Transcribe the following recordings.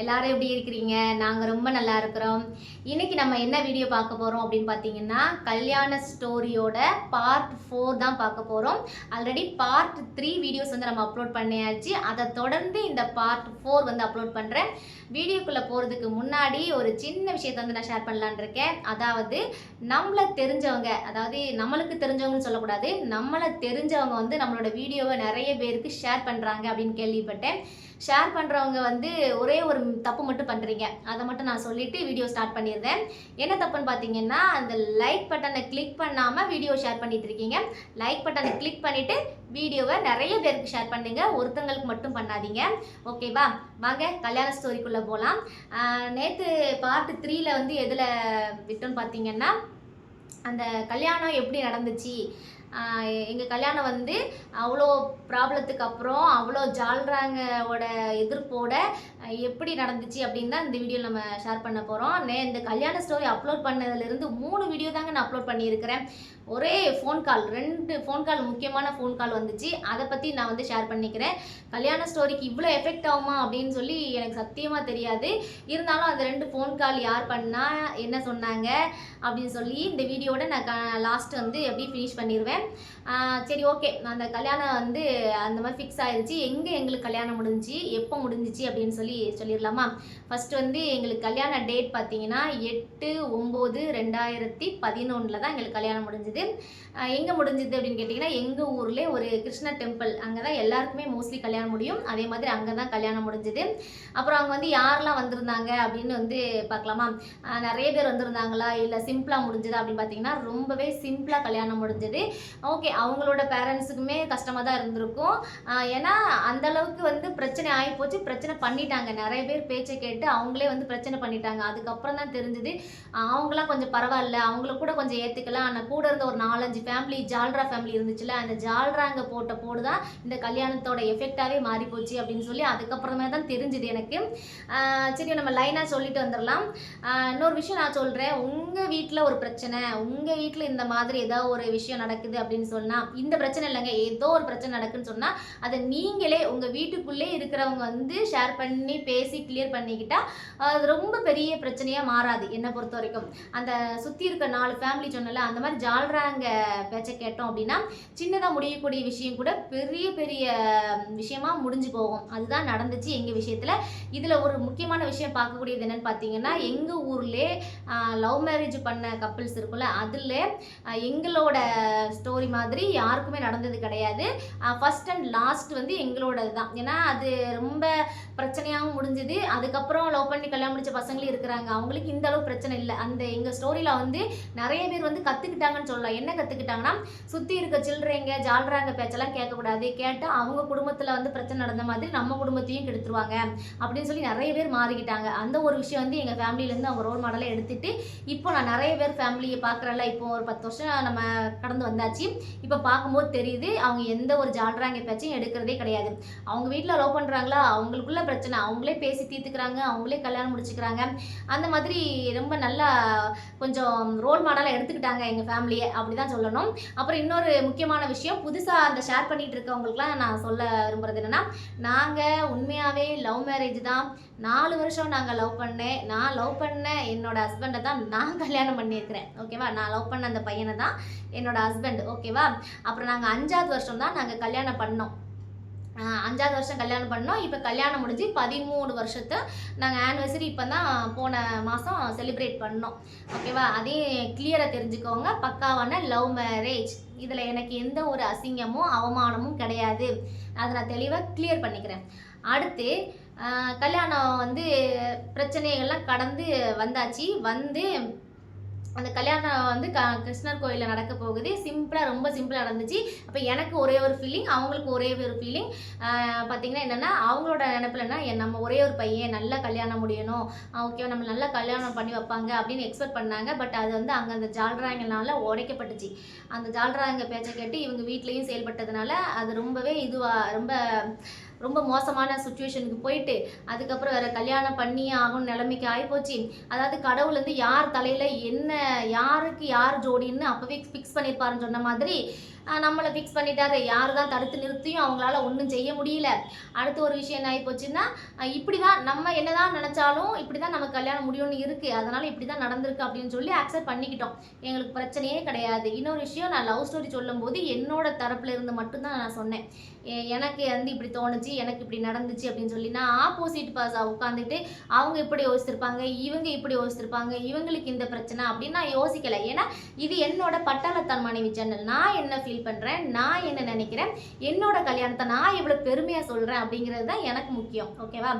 எல்லாரும் எப்படி இருக்கிறீங்க? நாங்கள் ரொம்ப நல்லா இருக்கிறோம். இன்னைக்கு நம்ம என்ன வீடியோ பார்க்க போகிறோம் அப்படின்னு பார்த்தீங்கன்னா கல்யாண ஸ்டோரியோட பார்ட் ஃபோர் தான் பார்க்க போகிறோம் ஆல்ரெடி பார்ட் த்ரீ வீடியோஸ் வந்து நம்ம அப்லோட் பண்ணியாச்சு. அதை தொடர்ந்து இந்த பார்ட் ஃபோர் வந்து அப்லோட் பண்ணுறேன் வீடியோக்குள்ளே போகிறதுக்கு முன்னாடி ஒரு சின்ன விஷயத்தை வந்து நான் ஷேர் பண்ணலான்னு இருக்கேன். அதாவது நம்மளை தெரிஞ்சவங்க அதாவது நம்மளுக்கு தெரிஞ்சவங்கன்னு சொல்லக்கூடாது நம்மளை தெரிஞ்சவங்க வந்து நம்மளோட வீடியோவை நிறைய பேருக்கு ஷேர் பண்ணுறாங்க அப்படின்னு கேள்விப்பட்டேன். ஷேர் பண்ணுறவங்க வந்து ஒரே ஒரு தப்பு மட்டும் பண்ணுறீங்க அதை மட்டும் நான் சொல்லிவிட்டு வீடியோ ஸ்டார்ட் பண்ணியிருந்தேன் என்ன தப்புன்னு பார்த்தீங்கன்னா அந்த லைக் பட்டனை கிளிக் பண்ணாமல் வீடியோ ஷேர் பண்ணிட்டு இருக்கீங்க. லைக் பட்டனை கிளிக் பண்ணிவிட்டு வீடியோவை நிறைய பேருக்கு ஷேர் பண்ணுங்க. ஒருத்தங்களுக்கு மட்டும் பண்ணாதீங்க. ஓகேவா வாங்க கல்யாண ஸ்டோரிக்குள்ளே போகலாம் நேற்று பார்ட் த்ரீல வந்து எதில் விட்டோன்னு பார்த்தீங்கன்னா அந்த கல்யாணம் எப்படி நடந்துச்சு? எங்கள் கல்யாணம் வந்து அவ்வளோ ப்ராப்ளத்துக்கு அப்புறம் அவ்வளோ ஜால்ராங்கோட எதிர்ப்போட எப்படி நடந்துச்சு அப்படின்னு தான் இந்த வீடியோ நம்ம ஷேர் பண்ண போகிறோம் நே இந்த கல்யாண ஸ்டோரி அப்லோட் பண்ணதுலேருந்து மூணு வீடியோ தாங்க நான் அப்லோட் பண்ணியிருக்கிறேன். ஒரே ஃபோன் கால் ரெண்டு ஃபோன் கால் முக்கியமான ஃபோன் கால் வந்துச்சு. அதை பற்றி நான் வந்து ஷேர் பண்ணிக்கிறேன். கல்யாண ஸ்டோரிக்கு இவ்வளோ எஃபெக்ட் ஆகுமா அப்படின்னு சொல்லி எனக்கு சத்தியமாக தெரியாது. இருந்தாலும் அந்த ரெண்டு ஃபோன் கால் யார் பண்ணா என்ன சொன்னாங்க அப்படின்னு சொல்லி இந்த வீடியோட நான் லாஸ்ட் வந்து எப்படி ஃபினிஷ் பண்ணிடுவேன் சரி ஓகே. அந்த கல்யாணம் வந்து அந்த மாதிரி ஃபிக்ஸ் ஆயிடுச்சு எங்கே எங்களுக்கு கல்யாணம் முடிஞ்சுச்சு? எப்போ முடிஞ்சிச்சு அப்படின்னு சொல்லி சொல்லிடலாமா? ஃபஸ்ட்டு வந்து எங்களுக்கு கல்யாண டேட் பார்த்தீங்கன்னா எட்டு ஒம்பது ரெண்டாயிரத்தி பதினொன்றில் தான் எங்களுக்கு கல்யாணம் முடிஞ்சுது. எங்கே முடிஞ்சுது அப்படின்னு கேட்டிங்கன்னா எங்கள் ஊரில் ஒரு கிருஷ்ண டெம்பிள் அங்கே தான் எல்லாருக்குமே மோஸ்ட்லி கல்யாணம் முடியும். அதே மாதிரி அங்கே தான் கல்யாணம் முடிஞ்சுது. அப்புறம் அங்கே வந்து யாரெல்லாம் வந்திருந்தாங்க அப்படின்னு வந்து பார்க்கலாமா? நிறைய பேர் வந்திருந்தாங்களா? இல்லை சிம்பிளாக முடிஞ்சுதா அப்படின்னு பார்த்தீங்கன்னா ரொம்பவே சிம்பிளாக கல்யாணம் முடிஞ்சுது. ஓகே அவங்களோட பேரண்ட்ஸுக்குமே கஷ்டமாக தான் இருந்திருக்கும் ஏன்னா அந்த அளவுக்கு வந்து பிரச்சனை ஆகி போச்சு. பிரச்சனை பண்ணிட்டாங்க. நிறைய பேர் பேச்சை கேட்டு அவங்களே வந்து பிரச்சனை பண்ணிட்டாங்க. அதுக்கப்புறம் தான் தெரிஞ்சது அவங்களாம் கொஞ்சம் பரவாயில்ல. அவங்கள கூட கொஞ்சம் ஏற்றுக்கலாம் ஆனால் கூட இருந்த ஒரு நாலஞ்சு ஃபேமிலி ஜால்ரா ஃபேமிலி இருந்துச்சுல அந்த ஜால்ராங்க போட்ட போடு தான் இந்த கல்யாணத்தோட எஃபெக்டாகவே மாறி போச்சு அப்படின்னு சொல்லி அதுக்கப்புறமே தான் தெரிஞ்சுது எனக்கு. சரி நம்ம லைனாக சொல்லிட்டு வந்துடலாம். இன்னொரு விஷயம் நான் சொல்கிறேன் உங்கள் வீட்டில் ஒரு பிரச்சனை உங்கள் வீட்டில் இந்த மாதிரி ஏதோ ஒரு விஷயம் நடக்குது அப்படின்னு சொல்லி சொன்னால் இந்த பிரச்சனை இல்லைங்க ஏதோ ஒரு பிரச்சனை நடக்குன்னு சொன்னால் அதை நீங்களே உங்கள் வீட்டுக்குள்ளே இருக்கிறவங்க வந்து ஷேர் பண்ணி பேசி கிளியர் பண்ணிக்கிட்டா அது ரொம்ப பெரிய பிரச்சனையாக மாறாது என்னை பொறுத்த வரைக்கும். அந்த சுற்றி இருக்க நாலு ஃபேமிலி சொன்னல அந்த மாதிரி ஜால்றாங்க பேச்சை கேட்டோம் அப்படின்னா சின்னதாக முடியக்கூடிய விஷயம் கூட பெரிய பெரிய விஷயமா முடிஞ்சு போகும். அதுதான் நடந்துச்சு எங்கள் விஷயத்தில். இதில் ஒரு முக்கியமான விஷயம் பார்க்கக்கூடியது என்னென்னு பார்த்தீங்கன்னா எங்கள் ஊர்லேயே லவ் மேரேஜ் பண்ண கப்பிள்ஸ் இருக்குல்ல அதில் எங்களோட ஸ்டோரி மாதிரி யாருக்குமே நடந்தது கிடையாது. ஃபர்ஸ்ட் அண்ட் லாஸ்ட் வந்து எங்களோடது தான் ஏன்னா அது ரொம்ப பிரச்சனையாகவும் முடிஞ்சது. அதுக்கப்புறம் லவ் பண்ணி கல்யாணம் முடிச்ச பசங்களும் இருக்கிறாங்க. அவங்களுக்கு இந்த அளவு பிரச்சனை இல்லை. அந்த எங்கள் ஸ்டோரியில் வந்து நிறைய பேர் வந்து கற்றுக்கிட்டாங்கன்னு சொல்லலாம். என்ன கற்றுக்கிட்டாங்கன்னா சுற்றி இருக்க சில்லறைங்க ஜால்றாங்க பேச்செல்லாம் கேட்கக்கூடாது. கேட்டால் அவங்க குடும்பத்தில் வந்து பிரச்சனை நடந்த மாதிரி நம்ம குடும்பத்தையும் கெடுத்துருவாங்க. அப்படின்னு சொல்லி நிறைய பேர் மாறிக்கிட்டாங்க. அந்த ஒரு விஷயம் வந்து எங்கள் ஃபேமிலியிலேருந்து அவங்க ரோல் மாடலை எடுத்துட்டு இப்போ நான் நிறைய பேர் ஃபேமிலியை பார்க்குறல இப்போ ஒரு பத்து வருஷம் நம்ம கடந்து வந்தாச்சு. இப்போ பார்க்கும்போது தெரியுது அவங்க எந்த ஒரு ஜால்றாங்க பேச்சையும் எடுக்கிறதே கிடையாது. அவங்க வீட்டில் லவ் பண்ணுறாங்களா அவங்களுக்குள்ள பிரச்சனை. அவங்களே பேசி தீர்த்துக்கிறாங்க. அவங்களே கல்யாணம் முடிச்சுக்கிறாங்க. அந்த மாதிரி ரொம்ப நல்லா கொஞ்சம் ரோல் மாடலாக எடுத்துக்கிட்டாங்க எங்கள் ஃபேமிலியை அப்படி தான் சொல்லணும். அப்புறம் இன்னொரு முக்கியமான விஷயம் புதுசாக அந்த ஷேர் பண்ணிகிட்டு இருக்கவங்களுக்குலாம் நான் சொல்ல விரும்புகிறது என்னென்னா நாங்கள் உண்மையாகவே லவ் மேரேஜ் தான். நாலு வருஷம் நாங்கள் லவ் பண்ணேன். நான் லவ் பண்ண என்னோட ஹஸ்பண்டை தான் நான் கல்யாணம் பண்ணியிருக்கிறேன். ஓகேவா நான் லவ் பண்ண அந்த பையனை தான் என்னோட ஹஸ்பண்ட் ஓகேவா அப்புறம் நாங்கள் அஞ்சாவது வருஷம் தான் நாங்கள் கல்யாணம் பண்ணோம். அஞ்சாவது வருஷம் கல்யாணம் பண்ணோம். இப்போ கல்யாணம் முடிஞ்சு பதிமூணு வருஷத்தை நாங்கள் ஆனிவர்சரி இப்போ தான் போன மாதம் செலிப்ரேட் பண்ணோம். ஓகேவா அதையும் கிளியராக தெரிஞ்சுக்கோங்க. பக்காவான லவ் மேரேஜ் இதில் எனக்கு எந்த ஒரு அசிங்கமும் அவமானமும் கிடையாது. அதை நான் தெளிவாக கிளியர் பண்ணிக்கிறேன். அடுத்து கல்யாணம் வந்து பிரச்சனைகள்லாம் கடந்து வந்தாச்சு. வந்து அந்த கல்யாணம் வந்து க கிருஷ்ணர் கோயிலில் நடக்க போகுது. சிம்பிளாக ரொம்ப சிம்பிளாக நடந்துச்சு. அப்போ எனக்கு ஒரே ஒரு ஃபீலிங் அவங்களுக்கு ஒரே ஒரு ஃபீலிங் பார்த்தீங்கன்னா என்னென்னா அவங்களோட நினப்பில் என் நம்ம ஒரே ஒரு பையன் நல்லா கல்யாணம் முடியணும். ஓகே நம்ம நல்லா கல்யாணம் பண்ணி வைப்பாங்க அப்படின்னு எக்ஸ்பெக்ட் பண்ணாங்க. பட் அது வந்து அங்கே அந்த ஜால்ராங்கனால உடைக்கப்பட்டுச்சு. அந்த ஜால்ராங்க பேச்சை கேட்டு இவங்க வீட்லேயும் செயல்பட்டதுனால அது ரொம்பவே இதுவாக ரொம்ப ரொம்ப மோசமான சுச்சுவேஷனுக்கு போயிட்டு அதுக்கப்புறம் வேற கல்யாணம் பண்ணி ஆகும் நிலைமைக்கு ஆகிப்போச்சு அதாவது கடவுள் வந்து யார் தலையில் என்ன யாருக்கு யார் ஜோடின்னு அப்போவே ஃபிக்ஸ் பண்ணியிருப்பாருன்னு சொன்ன மாதிரி நம்மளை ஃபிக்ஸ் பண்ணிட்டாரு. யார் தான் தடுத்து நிறுத்தியும் அவங்களால ஒன்றும் செய்ய முடியல. அடுத்த ஒரு விஷயம் என்ன ஆகி போச்சுன்னா இப்படி தான் நம்ம என்னதான் நினச்சாலும் இப்படி தான் நமக்கு கல்யாணம் முடியும்னு இருக்குது அதனால் இப்படி தான் நடந்திருக்கு அப்படின்னு சொல்லி அக்செப்ட் பண்ணிக்கிட்டோம். எங்களுக்கு பிரச்சனையே கிடையாது. இன்னொரு விஷயம் நான் லவ் ஸ்டோரி சொல்லும்போது என்னோட தரப்பில் இருந்து மட்டும்தான் நான் சொன்னேன். எனக்கு வந்து இப்படி தோணுச்சு எனக்கு இப்படி நடந்துச்சு அப்படின்னு சொல்லி நான் ஆப்போசிட் பாஸ் உட்காந்துட்டு அவங்க இப்படி யோசிச்சிருப்பாங்க இவங்க இப்படி யோசிச்சிருப்பாங்க இவங்களுக்கு இந்த பிரச்சனை அப்படின்னு நான் யோசிக்கலை. ஏன்னா இது என்னோட பட்டாளத்தான் மனைவி சேனல் நான் என்ன ஃபீல் பண்ணுறேன் நான் என்ன நினைக்கிறேன்? என்னோட கல்யாணத்தை நான் எவ்வளோ பெருமையாக சொல்கிறேன் அப்படிங்கிறது தான் எனக்கு முக்கியம். ஓகேவா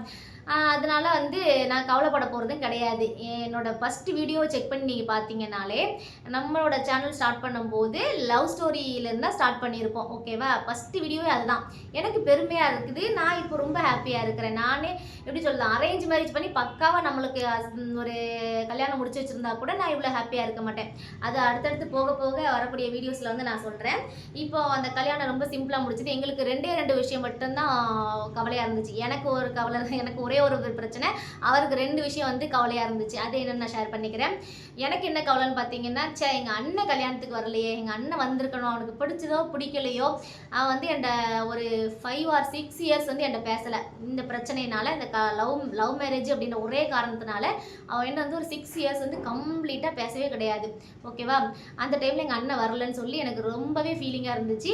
அதனால் வந்து நான் கவலைப்பட போகிறதும் கிடையாது. என்னோடய ஃபஸ்ட்டு வீடியோ செக் பண்ணி நீங்கள் பார்த்தீங்கனாலே நம்மளோட சேனல் ஸ்டார்ட் பண்ணும்போது லவ் ஸ்டோரியிலேருந்து தான் ஸ்டார்ட் பண்ணியிருப்போம். ஓகேவா ஃபஸ்ட்டு வீடியோவே அதுதான். எனக்கு பெருமையாக இருக்குது. நான் இப்போ ரொம்ப ஹாப்பியாக இருக்கிறேன். நானே எப்படி சொல்லலாம் அரேஞ்ச் மேரேஜ் பண்ணி பக்காவாக நம்மளுக்கு ஒரு கல்யாணம் முடிச்சு வச்சுருந்தா கூட நான் இவ்வளோ ஹாப்பியாக இருக்க மாட்டேன். அது அடுத்தடுத்து போக போக வரக்கூடிய வீடியோஸில் வந்து நான் சொல்கிறேன் இப்போ அந்த கல்யாணம் ரொம்ப சிம்பிளாக முடிச்சது எங்களுக்கு ரெண்டே ரெண்டு விஷயம் மட்டும்தான் கவலையாக இருந்துச்சு. எனக்கு ஒரு கவலை எனக்கு ஒரு ஒரே ஒரு பிரச்சனை. அவருக்கு ரெண்டு விஷயம் வந்து கவலையாக இருந்துச்சு. அது என்னென்னு நான் ஷேர் பண்ணிக்கிறேன். எனக்கு என்ன கவலைன்னு பார்த்தீங்கன்னா சே எங்கள் அண்ணன் கல்யாணத்துக்கு வரலையே. எங்கள் அண்ணன் வந்திருக்கணும். அவனுக்கு பிடிச்சதோ பிடிக்கலையோ அவன் வந்து என்ட ஒரு ஃபைவ் ஆர் சிக்ஸ் இயர்ஸ் வந்து என்கிட்ட பேசலை. இந்த பிரச்சனையினால இந்த க லவ் லவ் மேரேஜ் அப்படின்ற ஒரே காரணத்தினால அவன் என்ன வந்து ஒரு சிக்ஸ் இயர்ஸ் வந்து கம்ப்ளீட்டாக பேசவே கிடையாது. ஓகேவா அந்த டைமில் எங்கள் அண்ணன் வரலன்னு சொல்லி எனக்கு ரொம்பவே ஃபீலிங்காக இருந்துச்சு.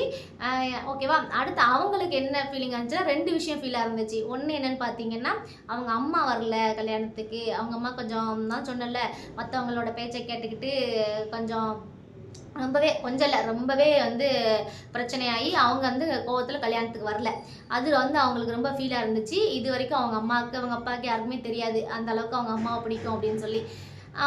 ஓகேவா அடுத்து அவங்களுக்கு என்ன ஃபீலிங்காக இருந்துச்சுன்னா ரெண்டு விஷயம் ஃபீலாக இருந்துச்சு. ஒன்று என்னன்னு பார்த்தீங்கன்னா அவங்க அம்மா வரல கல்யாணத்துக்கு. அவங்க அம்மா கொஞ்சம் தான் சொன்னல மற்றவங்களோட பேச்சை கேட்டுக்கிட்டு கொஞ்சம் ரொம்பவே கொஞ்சம் இல்லை ரொம்பவே வந்து பிரச்சனையாகி அவங்க வந்து கோவத்தில் கல்யாணத்துக்கு வரல. அது வந்து அவங்களுக்கு ரொம்ப ஃபீலாக இருந்துச்சு. இது வரைக்கும் அவங்க அம்மாவுக்கு அவங்க அப்பாவுக்கு யாருக்குமே தெரியாது. அந்த அளவுக்கு அவங்க அம்மாவை பிடிக்கும் அப்படின்னு சொல்லி.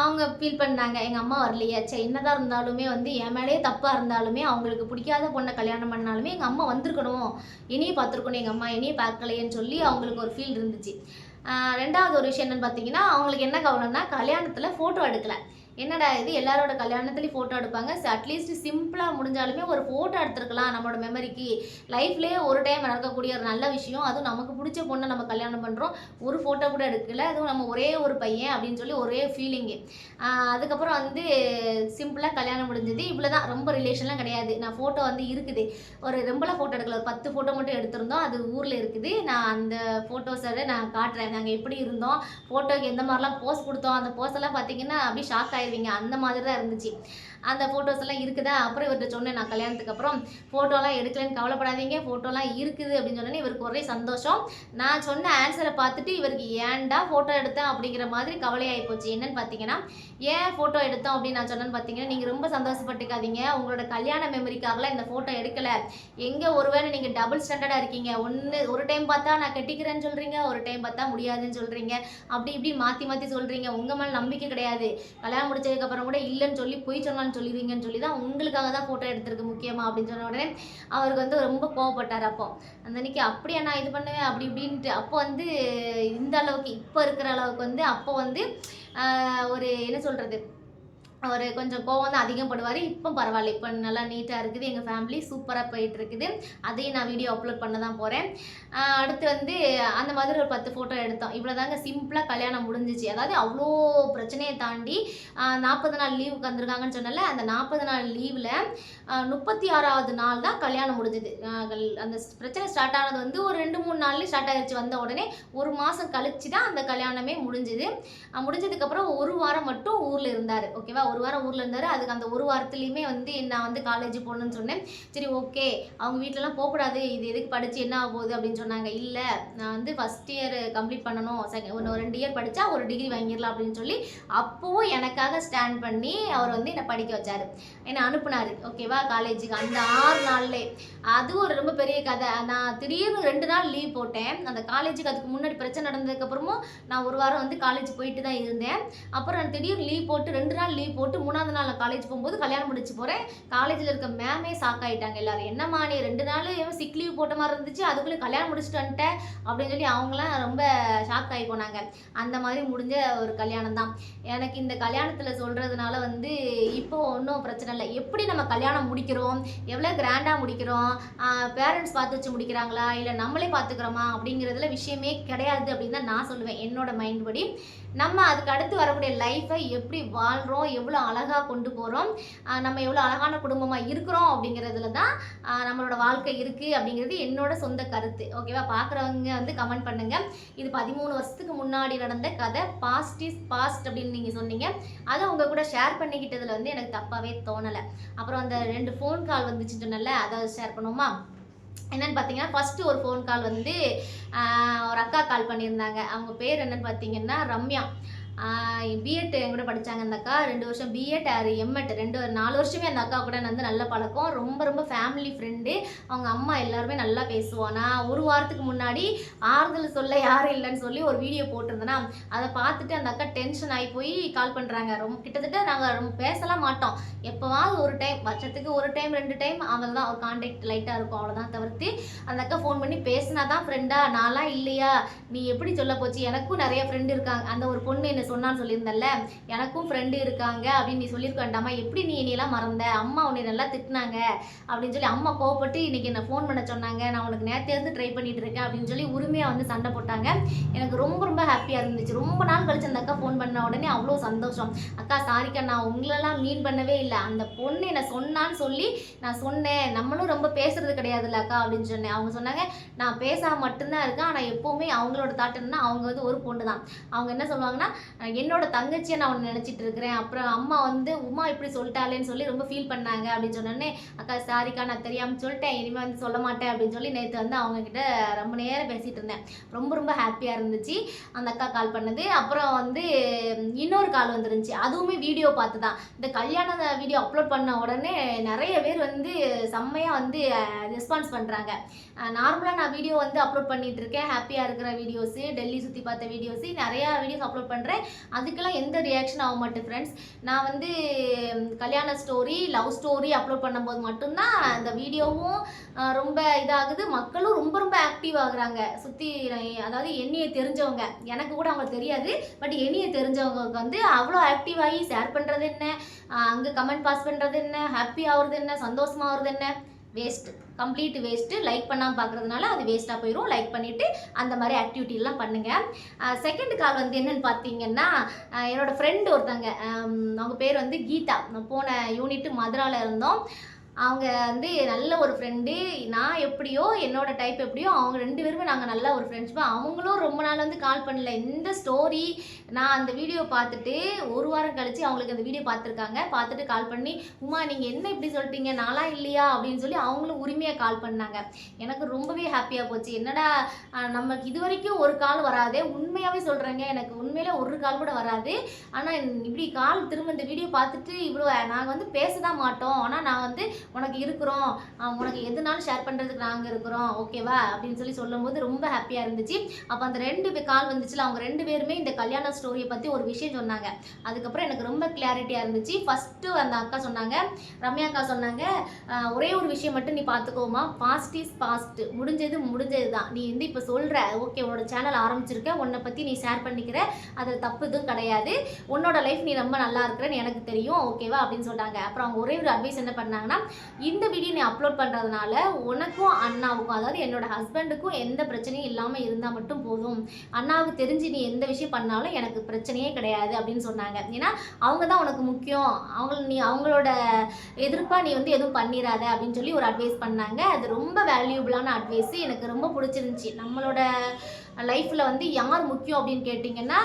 அவங்க ஃபீல் பண்ணாங்க எங்கள் அம்மா வரலையே. சே என்னதான் இருந்தாலுமே வந்து என் மேலேயே தப்பாக இருந்தாலுமே அவங்களுக்கு பிடிக்காத பொண்ணை கல்யாணம் பண்ணாலுமே எங்கள் அம்மா வந்திருக்கணும். இனியும் பார்த்துருக்கணும் எங்கள் அம்மா. இனியும் பார்க்கலையேன்னு சொல்லி அவங்களுக்கு ஒரு ஃபீல் இருந்துச்சு. ரெண்டாவது ஒரு விஷயம் என்னன்னு பார்த்தீங்கன்னா அவங்களுக்கு என்ன கவலைன்னா கல்யாணத்தில் ஃபோட்டோ எடுக்கல. என்னடா இது? எல்லாரோட கல்யாணத்துலேயும் ஃபோட்டோ எடுப்பாங்க. அட்லீஸ்ட் சிம்பிளாக முடிஞ்சாலுமே ஒரு ஃபோட்டோ எடுத்துருக்கலாம் நம்மளோட மெமரிக்கு லைஃப்லேயே ஒரு டைம் நடக்கக்கூடிய ஒரு நல்ல விஷயம். அதுவும் நமக்கு பிடிச்ச பொண்ணை நம்ம கல்யாணம் பண்ணுறோம் ஒரு ஃபோட்டோ கூட எடுக்கல. அதுவும் நம்ம ஒரே ஒரு பையன் அப்படின்னு சொல்லி ஒரே ஃபீலிங்கு அதுக்கப்புறம் வந்து சிம்பிளாக கல்யாணம் முடிஞ்சது. இவ்வளோ தான் ரொம்ப ரிலேஷன்லாம் கிடையாது. நான் ஃபோட்டோ வந்து இருக்குது. ஒரு ரொம்பலாம் ஃபோட்டோ எடுக்கல. ஒரு பத்து ஃபோட்டோ மட்டும் எடுத்திருந்தோம். அது ஊரில் இருக்குது. நான் அந்த ஃபோட்டோஸோட நான் காட்டுறேன். நாங்கள் எப்படி இருந்தோம்? ஃபோட்டோக்கு எந்த மாதிரிலாம் போஸ் கொடுத்தோம்? அந்த போஸ்டெல்லாம் பார்த்தீங்கன்னா அப்படியே ஷாக் ஆயிடுவீங்க அந்த மாதிரி தான் இருந்துச்சு. அந்த ஃபோட்டோஸ் எல்லாம் இருக்குதா? அப்புறம் இவர்கிட்ட சொன்னேன் நான் கல்யாணத்துக்கு அப்புறம் ஃபோட்டோலாம் எடுக்கலன்னு கவலைப்படாதீங்க. ஃபோட்டோலாம் இருக்குது அப்படின்னு சொன்னோன்னே இவருக்கு ஒரே சந்தோஷம். நான் சொன்ன ஆன்சரை பார்த்துட்டு இவருக்கு ஏன்டா ஃபோட்டோ எடுத்தேன்? அப்படிங்கிற மாதிரி கவலையாகி போச்சு. என்னன்னு பார்த்தீங்கன்னா ஏன் ஃபோட்டோ எடுத்தோம்? அப்படின்னு நான் சொன்னேன்னு பார்த்தீங்கன்னா நீங்கள் ரொம்ப சந்தோஷப்பட்டுக்காதீங்க. உங்களோட கல்யாண மெமரிக்காகலாம் இந்த ஃபோட்டோ எடுக்கலை. எங்கே ஒருவேளை நீங்கள் டபுள் ஸ்டாண்டர்டாக இருக்கீங்க? ஒன்று ஒரு டைம் பார்த்தா நான் கட்டிக்கிறேன்னு சொல்கிறீங்க ஒரு டைம் பார்த்தா முடியாதுன்னு சொல்கிறீங்க அப்படி இப்படி மாற்றி மாற்றி சொல்கிறீங்க உங்கள் மேலே நம்பிக்கை கிடையாது. கல்யாணம் முடிச்சதுக்கப்புறம் கூட இல்லைன்னு சொல்லி பொய் சொன்னாலும் சொல்லிடுவீங்கன்னு சொல்லி தான் உங்களுக்காக தான் ஃபோட்டோ எடுத்திருக்கு முக்கியமாக அப்படின்னு சொன்ன உடனே அவருக்கு வந்து ரொம்ப கோவப்பட்டார் அப்போ. அந்த அன்னைக்கு அப்படியே நான் இது பண்ணுவேன் அப்படி இப்படின்ட்டு. அப்போ வந்து இந்த அளவுக்கு இப்போ இருக்கிற அளவுக்கு வந்து அப்போ வந்து ஒரு என்ன சொல்கிறது அவர் கொஞ்சம் கோவம் தான் அதிகப்படுவார். இப்போ பரவாயில்ல. இப்போ நல்லா நீட்டாக இருக்குது. எங்கள் ஃபேமிலி சூப்பராக போயிட்டுருக்குது அதையும் நான் வீடியோ அப்லோட் பண்ண தான் போகிறேன் அடுத்து வந்து அந்த மாதிரி ஒரு பத்து ஃபோட்டோ எடுத்தோம். இவ்வளோ தாங்க சிம்பிளாக கல்யாணம் முடிஞ்சிச்சு. அதாவது அவ்வளோ பிரச்சனையை தாண்டி நாற்பது நாள் லீவுக்கு வந்திருக்காங்கன்னு சொன்னால அந்த நாற்பது நாள் லீவில் முப்பத்தி ஆறாவது நாள் தான் கல்யாணம் முடிஞ்சுது. கல்- அந்த பிரச்சனை ஸ்டார்ட் ஆனது வந்து ஒரு ரெண்டு மூணு நாள்லேயே ஸ்டார்ட் ஆகிடுச்சு வந்த உடனே ஒரு மாதம் கழிச்சு தான் அந்த கல்யாணமே முடிஞ்சுது. முடிஞ்சதுக்கப்புறம் ஒரு வாரம் மட்டும் ஊரில் இருந்தார். ஓகேவா ஒரு வாரம் ஊரில் இருந்தார். அதுக்கு அந்த ஒரு வாரத்துலேயுமே வந்து நான் வந்து காலேஜ் போகணுன்னு சொன்னேன். சரி ஓகே அவங்க வீட்டிலலாம் போகக்கூடாது. இது எதுக்கு படித்து என்ன ஆக போகுது அப்படின்னு சொன்னாங்க இல்லை நான் வந்து ஃபஸ்ட் இயர் கம்ப்ளீட் பண்ணணும். செகண்ட் ஒரு ரெண்டு இயர் படித்தா ஒரு டிகிரி வாங்கிடலாம் அப்படின்னு சொல்லி அப்போவும் எனக்காக ஸ்டாண்ட் பண்ணி அவர் வந்து என்னை படிக்க வச்சார். என்னை அனுப்புனார். ஓகேவா காலேஜுக்கு அந்த ஆறு நாள்லே. அது ஒரு ரொம்ப பெரிய கதை. நான் திடீர்னு ரெண்டு நாள் லீவ் போட்டேன். அந்த காலேஜுக்கு அதுக்கு முன்னாடி பிரச்சனை நடந்ததுக்கப்புறமும் நான் ஒரு வாரம் வந்து காலேஜ் போயிட்டு தான் இருந்தேன். அப்புறம் நான் திடீர்னு லீவ் போட்டு ரெண்டு நாள் லீவ் போட்டு மூணாவது நாள் காலேஜ் போகும்போது கல்யாணம் முடிச்சு போகிறேன் காலேஜில் இருக்க மேமே ஷாக் ஆயிட்டாங்க எல்லாரும். என்னம்மா நீ ரெண்டு நாள் சிக் லீவ் போட்ட மாதிரி இருந்துச்சு? அதுக்குள்ளே கல்யாணம் முடிச்சுட்டு வந்துட்டேன் அப்படின்னு சொல்லி அவங்களாம் ரொம்ப ஷாக் ஆகி போனாங்க. அந்த மாதிரி முடிஞ்ச ஒரு கல்யாணம் தான். எனக்கு இந்த கல்யாணத்தில் சொல்கிறதுனால வந்து இப்போ ஒன்றும் பிரச்சனை இல்லை. எப்படி நம்ம கல்யாணம் முடிக்கிறோம்? எவ்வளோ கிராண்டாக முடிக்கிறோம்? பேரண்ட்ஸ் பார்த்து வச்சு முடிக்கிறாங்களா? இல்லை நம்மளே பார்த்துக்கிறோமா? அப்படிங்கிறதுல விஷயமே கிடையாது அப்படின்னு தான் நான் சொல்லுவேன். என்னோட மைண்ட் படி. நம்ம அதுக்கு அடுத்து வரக்கூடிய லைஃப்பை எப்படி வாழ்கிறோம் எவ்வளோ அழகாக கொண்டு போகிறோம் நம்ம எவ்வளோ அழகான குடும்பமாக இருக்கிறோம் அப்படிங்கிறதுல தான் நம்மளோட வாழ்க்கை இருக்குது அப்படிங்கிறது என்னோட சொந்த கருத்து. ஓகேவா பார்க்குறவங்க வந்து கமெண்ட் பண்ணுங்கள் இது பதிமூணு வருஷத்துக்கு முன்னாடி நடந்த கதை பாஸ்ட் இஸ் பாஸ்ட் அப்படின்னு நீங்கள் சொன்னீங்க. அதை உங்கள் கூட ஷேர் பண்ணிக்கிட்டதில் வந்து எனக்கு தப்பாகவே தோணலை. அப்புறம் அந்த ரெண்டு ஃபோன் கால் வந்துச்சுன்னு சொன்னல அதை ஷேர் பண்ணுவோமா? என்னன்னு பார்த்தீங்கன்னா ஃபஸ்ட்டு ஒரு ஃபோன் கால் வந்து ஒரு அக்கா கால் பண்ணியிருந்தாங்க. அவங்க பேர் என்னன்னு பார்த்தீங்கன்னா ரம்யா. பிஎட் என் கூட படித்தாங்க அந்த அக்கா. ரெண்டு வருஷம் பிஎட் ஆர் எம்எட் ரெண்டு நாலு வருஷமே அந்த அக்கா கூட வந்து நல்ல பழக்கம். ரொம்ப ரொம்ப ஃபேமிலி ஃப்ரெண்டு அவங்க அம்மா எல்லாருமே நல்லா பேசுவோம் நான் ஒரு வாரத்துக்கு முன்னாடி ஆறுதல் சொல்ல யாரும் இல்லைன்னு சொல்லி ஒரு வீடியோ போட்டிருந்தேன்னா அதை பார்த்துட்டு அந்த அக்கா டென்ஷன் ஆகி போய் கால் பண்ணுறாங்க ரொம்ப கிட்டத்தட்ட நாங்கள் ரொம்ப பேசலாம் மாட்டோம். எப்போவாவது ஒரு டைம் வருஷத்துக்கு ஒரு டைம் ரெண்டு டைம் அவள் தான் ஒரு கான்டாக்ட் லைட்டாக இருக்கும். அவ்வளோதான் தவிர்த்து அந்த அக்கா ஃபோன் பண்ணி பேசினா தான் ஃப்ரெண்டாக நான்லாம் இல்லையா? நீ எப்படி சொல்ல போச்சு? எனக்கும் நிறைய ஃப்ரெண்டு இருக்காங்க. அந்த ஒரு பொண்ணு என்ன சொன்னான்னு சொல்லியிருந்தல்ல? எனக்கும் ஃப்ரெண்டு இருக்காங்க. அப்படின்னு நீ சொல்லியிருக்க வேண்டாமா எப்படி நீ என்னையெல்லாம் மறந்த? அம்மா உன்னை நல்லா திட்டினாங்க. அப்படின்னு சொல்லி அம்மா கோவப்பட்டு இன்னைக்கு என்னை ஃபோன் பண்ண சொன்னாங்க. நான் உனக்கு நேரத்தை இருந்து ட்ரை பண்ணிட்டு இருக்கேன். அப்படின்னு சொல்லி உரிமையாக வந்து சண்டை போட்டாங்க. எனக்கு ரொம்ப ரொம்ப ஹாப்பியாக இருந்துச்சு. ரொம்ப நாள் கழிச்சு அந்த அக்கா ஃபோன் பண்ண உடனே அவ்வளோ சந்தோஷம். அக்கா சாரிக்கா நான் உங்களெல்லாம் மீன் பண்ணவே இல்லை. அந்த பொண்ணு என்னை சொன்னான்னு சொல்லி நான் சொன்னேன். நம்மளும் ரொம்ப பேசுறது கிடையாதுல்ல அக்கா அப்படின்னு சொன்னேன். அவங்க சொன்னாங்க நான் பேசாமல் மட்டும்தான் இருக்கேன். ஆனால் எப்போவுமே அவங்களோட தாட் அவங்க வந்து ஒரு பொண்ணு தான் அவங்க என்ன சொல்லுவாங்கன்னா என்னோட தங்கச்சியை நான் ஒன்று நினச்சிட்டு இருக்கிறேன். அப்புறம் அம்மா வந்து உமா இப்படி சொல்லிட்டாளேன்னு சொல்லி ரொம்ப ஃபீல் பண்ணாங்க. அப்படின்னு சொன்னோடனே அக்கா சாரிக்கா நான் தெரியாமல் சொல்லிட்டேன். இனிமேல் வந்து சொல்ல மாட்டேன். அப்படின்னு சொல்லி நேற்று வந்து அவங்கக்கிட்ட ரொம்ப நேரம் பேசிகிட்டு இருந்தேன். ரொம்ப ரொம்ப ஹாப்பியாக இருந்துச்சு. அந்த அக்கா கால் பண்ணது. அப்புறம் வந்து இன்னொரு கால் வந்துருந்துச்சு. அதுவுமே வீடியோ பார்த்து தான் இந்த கல்யாண வீடியோ அப்லோட் பண்ண உடனே நிறைய பேர் வந்து செம்மையாக வந்து ரெஸ்பான்ஸ் பண்ணுறாங்க நார்மலாக நான் வீடியோ வந்து அப்லோட் பண்ணிகிட்டு இருக்கேன். ஹாப்பியாக இருக்கிற வீடியோஸு டெல்லி சுற்றி பார்த்த வீடியோஸு நிறையா வீடியோஸ் அப்லோட் பண்ணுறேன் அதுக்கெல்லாம் எந்த ரியாக்ஷன் ஆக மாட்டேன் ஃப்ரெண்ட்ஸ் நான் வந்து கல்யாண ஸ்டோரி லவ் ஸ்டோரி அப்லோட் பண்ணும்போது மட்டும்தான் அந்த வீடியோவும் ரொம்ப இதாகுது. மக்களும் ரொம்ப ரொம்ப ஆக்டிவ் ஆகுறாங்க. சுற்றி அதாவது என்னையை தெரிஞ்சவங்க. எனக்கு கூட அவங்களுக்கு தெரியாது பட் என்னையை தெரிஞ்சவங்களுக்கு வந்து அவ்வளோ ஆக்டிவ் ஆகி ஷேர் பண்ணுறது என்ன? அங்கே கமெண்ட் பாஸ் பண்ணுறது என்ன? ஹாப்பி ஆகுறது என்ன? சந்தோஷமாகிறது என்ன? வேஸ்ட்டு கம்ப்ளீட் வேஸ்ட்டு லைக் பண்ணாமல் பார்க்குறதுனால அது வேஸ்ட்டாக போயிடும் லைக் பண்ணிவிட்டு அந்த மாதிரி ஆக்டிவிட்டிலாம் பண்ணுங்கள் செகண்ட் கால் வந்து என்னென்னு பார்த்தீங்கன்னா என்னோடய ஃப்ரெண்டு ஒருத்தங்க அவங்க பேர் வந்து கீதா. நான் போன யூனிட்டு மதுராவில் இருந்தோம். அவங்க வந்து நல்ல ஒரு ஃப்ரெண்டு நான் எப்படியோ என்னோட டைப் எப்படியோ அவங்க ரெண்டு பேருமே நாங்கள் நல்ல ஒரு ஃப்ரெண்ட்ஷிப் அவங்களும் ரொம்ப நாள் வந்து கால் பண்ணல. இந்த ஸ்டோரி நான் அந்த வீடியோ பார்த்துட்டு ஒரு வாரம் கழித்து அவங்களுக்கு அந்த வீடியோ பார்த்துருக்காங்க. பார்த்துட்டு கால் பண்ணி உமா நீங்கள் என்ன இப்படி சொல்லிட்டீங்க? நான்லாம் இல்லையா? அப்படின்னு சொல்லி அவங்களும் உரிமையாக கால் பண்ணாங்க. எனக்கு ரொம்பவே ஹாப்பியாக போச்சு. என்னடா நமக்கு இது வரைக்கும் ஒரு கால் வராதே. உண்மையாகவே சொல்கிறேங்க எனக்கு உண்மையில் ஒரு கால் கூட வராது. ஆனால் இப்படி கால் திரும்ப இந்த வீடியோ பார்த்துட்டு இவ்வளோ நாங்கள் வந்து பேச தான் மாட்டோம். ஆனால் நான் வந்து உனக்கு இருக்கிறோம். உனக்கு எதுனாலும் ஷேர் பண்ணுறதுக்கு நாங்கள் இருக்கிறோம். ஓகேவா அப்படின்னு சொல்லி சொல்லும்போது ரொம்ப ஹாப்பியாக இருந்துச்சு. அப்போ அந்த ரெண்டு கால் வந்துச்சுல அவங்க ரெண்டு பேருமே இந்த கல்யாண ஸ்டோரியை பற்றி ஒரு விஷயம் சொன்னாங்க. அதுக்கப்புறம் எனக்கு ரொம்ப கிளாரிட்டியாக இருந்துச்சு. ஃபஸ்ட்டு அந்த அக்கா சொன்னாங்க ரம்யா அக்கா சொன்னாங்க ஒரே ஒரு விஷயம் மட்டும் நீ பார்த்துக்கோமா பாஸ்ட் இஸ் பாஸ்ட் முடிஞ்சது முடிஞ்சது தான். நீ வந்து இப்போ சொல்கிற ஓகே உன்னோட சேனல் ஆரம்பிச்சிருக்க. உன்னை பற்றி நீ ஷேர் பண்ணிக்கிற. அதில் தப்பு எதுவும் கிடையாது. உன்னோட லைஃப் நீ ரொம்ப நல்லா இருக்கிறன்னு எனக்கு தெரியும். ஓகேவா அப்படின்னு சொன்னாங்க. அப்புறம் அவங்க ஒரே ஒரு அட்வைஸ் என்ன பண்ணாங்கன்னா இந்த வீடியோ நீ அப்லோட் பண்ணுறதுனால உனக்கும் அண்ணாவுக்கும் அதாவது என்னோட ஹஸ்பண்டுக்கும் எந்த பிரச்சனையும் இல்லாமல் இருந்தால் மட்டும் போதும். அண்ணாவுக்கு தெரிஞ்சு நீ எந்த விஷயம் பண்ணாலும் எனக்கு பிரச்சனையே கிடையாது அப்படின்னு சொன்னாங்க. ஏன்னா அவங்க தான் உனக்கு முக்கியம். அவங்க நீ அவங்களோட எதிர்ப்பாக நீ வந்து எதுவும் பண்ணிடாத அப்படின்னு சொல்லி ஒரு அட்வைஸ் பண்ணாங்க. அது ரொம்ப வேல்யூபிளான அட்வைஸ் எனக்கு ரொம்ப பிடிச்சிருந்துச்சி. நம்மளோட லைஃப்பில் வந்து யார் முக்கியம் அப்படின்னு கேட்டிங்கன்னா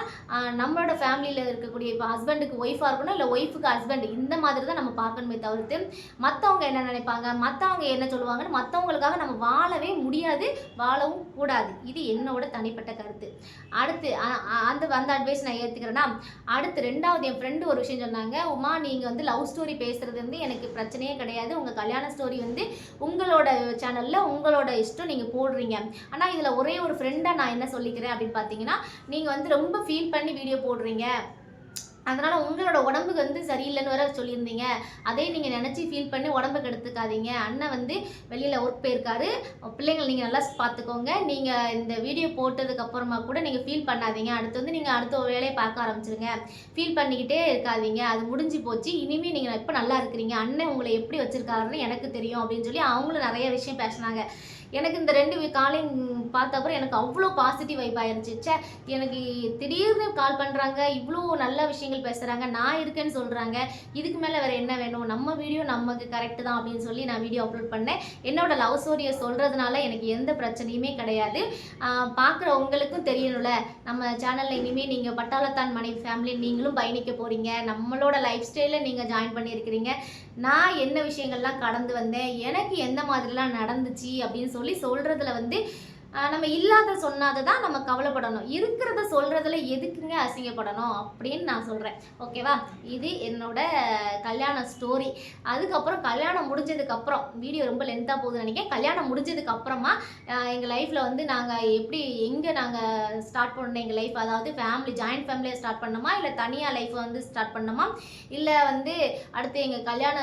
நம்மளோட ஃபேமிலியில் இருக்கக்கூடிய இப்போ ஹஸ்பண்டுக்கு ஒய்ஃபாக இருக்கணும் இல்லை ஒய்ஃபுக்கு ஹஸ்பண்ட் இந்த மாதிரி தான் நம்ம பார்க்கணுமே தவிர்த்து மற்றவங்க என்ன நினைப்பாங்க? மற்றவங்க என்ன சொல்லுவாங்கன்னு மற்றவங்களுக்காக நம்ம வாழவே முடியாது வாழவும் கூடாது. இது என்னோட தனிப்பட்ட கருத்து. அடுத்து அந்த அந்த அட்வைஸ் நான் ஏற்றுக்கிறேன்னா அடுத்து ரெண்டாவது என் ஃப்ரெண்டு ஒரு விஷயம் சொன்னாங்க உமா நீங்கள் வந்து லவ் ஸ்டோரி பேசுகிறது வந்து எனக்கு பிரச்சனையே கிடையாது. உங்கள் கல்யாண ஸ்டோரி வந்து உங்களோட சேனலில் உங்களோட இஷ்டம் நீங்கள் போடுறீங்க. ஆனால் இதில் ஒரே ஒரு ஃப்ரெண்டாக நான் என்ன சொல்லிக்கிறேன் அப்படின்னு பார்த்தீங்கன்னா நீங்கள் வந்து ரொம்ப ஃபீல் பண்ணி வீடியோ போடுறீங்க. அதனால் உங்களோட உடம்புக்கு வந்து சரியில்லைன்னு வர சொல்லியிருந்தீங்க. அதே நீங்கள் நினச்சி ஃபீல் பண்ணி உடம்பு கெடுத்துக்காதீங்க. அண்ணன் வந்து வெளியில் ஒர்க் போயிருக்காரு. பிள்ளைங்களை நீங்கள் நல்லா பார்த்துக்கோங்க நீங்கள் இந்த வீடியோ போட்டதுக்கப்புறமா கூட நீங்கள் ஃபீல் பண்ணாதீங்க. அடுத்து வந்து நீங்கள் அடுத்த வேலையை பார்க்க ஆரம்பிச்சிருங்க. ஃபீல் பண்ணிக்கிட்டே இருக்காதீங்க. அது முடிஞ்சு போச்சு. இனிமேல் நீங்கள் இப்போ நல்லா இருக்கிறீங்க. அண்ணன் உங்களை எப்படி வச்சிருக்காருன்னு எனக்கு தெரியும் அப்படின்னு சொல்லி அவங்களும் நிறைய விஷயம் பேசினாங்க. எனக்கு இந்த ரெண்டு காலையும் பார்த்த அப்புறம் எனக்கு அவ்வளோ பாசிட்டிவ் வைப் ஆயிருந்துச்சு ச்சே எனக்கு திடீர்னு கால் பண்ணுறாங்க இவ்வளோ நல்ல விஷயங்கள் பேசுகிறாங்க நான் இருக்கேன்னு சொல்கிறாங்க இதுக்கு மேலே வேறு என்ன வேணும்? நம்ம வீடியோ நமக்கு கரெக்டு தான் அப்படின்னு சொல்லி நான் வீடியோ அப்லோட் பண்ணேன். என்னோட லவ் ஸ்டோரியை சொல்கிறதுனால எனக்கு எந்த பிரச்சனையுமே கிடையாது. பார்க்குற உங்களுக்கும் தெரியணும்ல. நம்ம சேனலில் இனிமேல் நீங்கள் பட்டாளத்தான் மனைவி ஃபேமிலி நீங்களும் பயணிக்க போகிறீங்க நம்மளோட லைஃப் ஸ்டைலில் நீங்கள் ஜாயின் பண்ணியிருக்கிறீங்க. நான் என்ன விஷயங்கள்லாம் கடந்து வந்தேன்? எனக்கு எந்த மாதிரிலாம் நடந்துச்சு? அப்படின்னு சொல்லி சொல்கிறதுல வந்து நம்ம இல்லாத சொன்னாத தான் நம்ம கவலைப்படணும். இருக்கிறத சொல்கிறதுல எதுக்குங்க அசிங்கப்படணும் அப்படின்னு நான் சொல்கிறேன் ஓகேவா இது என்னோட கல்யாண ஸ்டோரி அதுக்கப்புறம் கல்யாணம் முடிஞ்சதுக்கப்புறம் வீடியோ ரொம்ப லென்த்தாக போகுதுன்னு நினைக்கிறேன். கல்யாணம் முடிஞ்சதுக்கப்புறமா எங்கள் லைஃப்பில் வந்து நாங்கள் எப்படி எங்கே நாங்கள் ஸ்டார்ட் பண்ணோம்? எங்கள் லைஃப் அதாவது ஃபேமிலி ஜாயிண்ட் ஃபேமிலியை ஸ்டார்ட் பண்ணோமா இல்லை தனியாக லைஃப்பை வந்து ஸ்டார்ட் பண்ணோமா இல்லை வந்து அடுத்து எங்கள் கல்யாண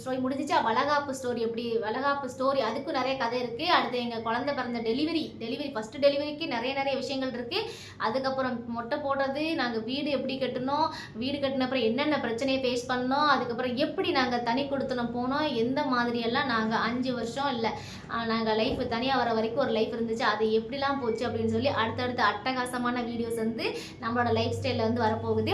ஸ்டோரி முடிஞ்சிச்சா? வளகாப்பு ஸ்டோரி எப்படி? வளகாப்பு ஸ்டோரி அதுக்கும் நிறைய கதை இருக்குது அடுத்து எங்கள் குழந்தை பிறந்த டெலிவரி டெலிவரி ஃபஸ்ட்டு டெலிவரிக்கு நிறைய நிறைய விஷயங்கள் இருக்குது அதுக்கப்புறம் மொட்டை போடுறது நாங்கள் வீடு எப்படி கட்டணும் வீடு கட்டின அப்புறம் என்னென்ன பிரச்சனையை ஃபேஸ் பண்ணோம் அதுக்கப்புறம் எப்படி நாங்கள் தனி கொடுத்தனம் போனோம் எந்த மாதிரியெல்லாம் நாங்கள் அஞ்சு வருஷம் இல்லை நாங்கள் லைஃப் தனியாக வர வரைக்கும் ஒரு லைஃப் இருந்துச்சு அது எப்படிலாம் போச்சு அப்படின்னு சொல்லி அடுத்தடுத்த அட்டகாசமான வீடியோஸ் வந்து நம்மளோட லைஃப் ஸ்டைலில் வந்து வரப்போகுது.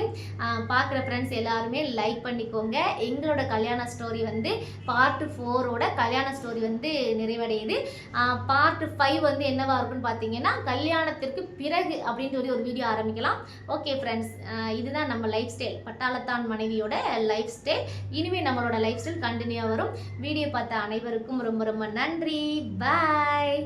பார்க்குற ஃப்ரெண்ட்ஸ் எல்லாருமே லைக் பண்ணிக்கோங்க. எங்களோட கல்யாண ஸ்டோரி வந்து பார்ட் ஃபோரோட கல்யாண ஸ்டோரி வந்து நிறைவடையுது. பார்ட் ஃபைவ் வந்து என்னவா இருக்குன்னு பார்த்தீங்கன்னா கல்யாணத்திற்கு பிறகு அப்படின்னு சொல்லி ஒரு வீடியோ ஆரம்பிக்கலாம். ஓகே ஃப்ரெண்ட்ஸ் இதுதான் நம்ம லைஃப் ஸ்டைல் பட்டாளத்தான் மனைவியோட லைஃப் ஸ்டைல் இனிமேல் நம்மளோட லைஃப் ஸ்டைல் கண்டினியூ வரும். வீடியோ பார்த்த அனைவருக்கும் ரொம்ப ரொம்ப நன்றி. பாய்